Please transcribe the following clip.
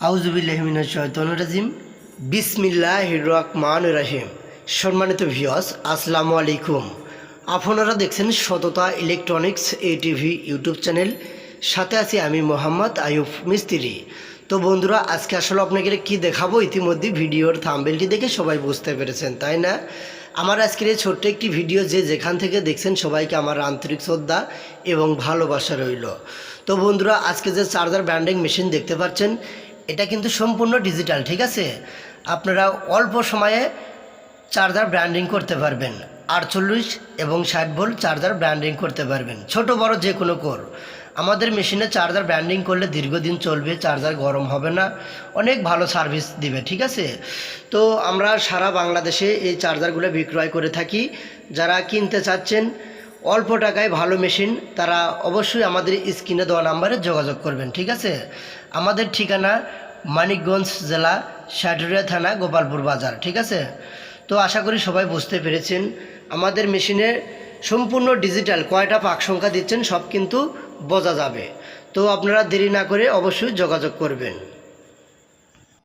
আউজুবিল্লাহমিনা বিসমিল্লাহ রহমান রাহিম। সম্মানিত ভিওস আসসালামু আলাইকুম। আপনারা দেখছেন সততা ইলেকট্রনিক্স এ টিভি ইউটিউব চ্যানেল। সাথে আছি আমি মোহাম্মদ আয়ুব মিস্ত্রি। তো বন্ধুরা, আজকে আসলে আপনাকে কি দেখাবো? ইতিমধ্যে ভিডিওর থাম্বেলটি দেখে সবাই বুঝতে পেরেছেন, তাই না? আমার আজকের এই ছোট্ট একটি ভিডিও যে যেখান থেকে দেখছেন সবাইকে আমার আন্তরিক শ্রদ্ধা এবং ভালোবাসা রইল। তো বন্ধুরা, আজকে যে চার্জার ব্র্যান্ডিং মেশিন দেখতে পাচ্ছেন এটা কিন্তু সম্পূর্ণ ডিজিটাল ঠিক আছে? আপনারা অল্প সময়ে চার্জার ব্র্যান্ডিং করতে পারবেন। আটচল্লিশ এবং ষাট ভোল্ট চার্জার ব্র্যান্ডিং করতে পারবেন। ছোট, বড় যে কোনো কোর আমাদের মেশিনে চার্জার ব্র্যান্ডিং করলে দীর্ঘদিন চলবে চার্জার গরম হবে না। অনেক ভালো সার্ভিস দিবে, ঠিক আছে? তো আমরা সারা বাংলাদেশে এই চার্জারগুলো বিক্রয় করে থাকি। যারা কিনতে চাচ্ছেন অল্প টাকায় ভালো মেশিন, তারা অবশ্যই আমাদের স্ক্রিনে দেওয়া নাম্বারে যোগাযোগ করবেন, ঠিক আছে? আমাদের ঠিকানা মানিকগঞ্জ জেলা, সাটুরিয়া থানা, গোপালপুর বাজার, ঠিক আছে? তো আশা করি সবাই বুঝতে পেরেছেন, আমাদের মেশিনে সম্পূর্ণ ডিজিটাল কয়টা পাক সংখ্যা দিচ্ছেন সব কিন্তু বোঝা যাবে। তো আপনারা দেরি না করে অবশ্যই যোগাযোগ করবেন।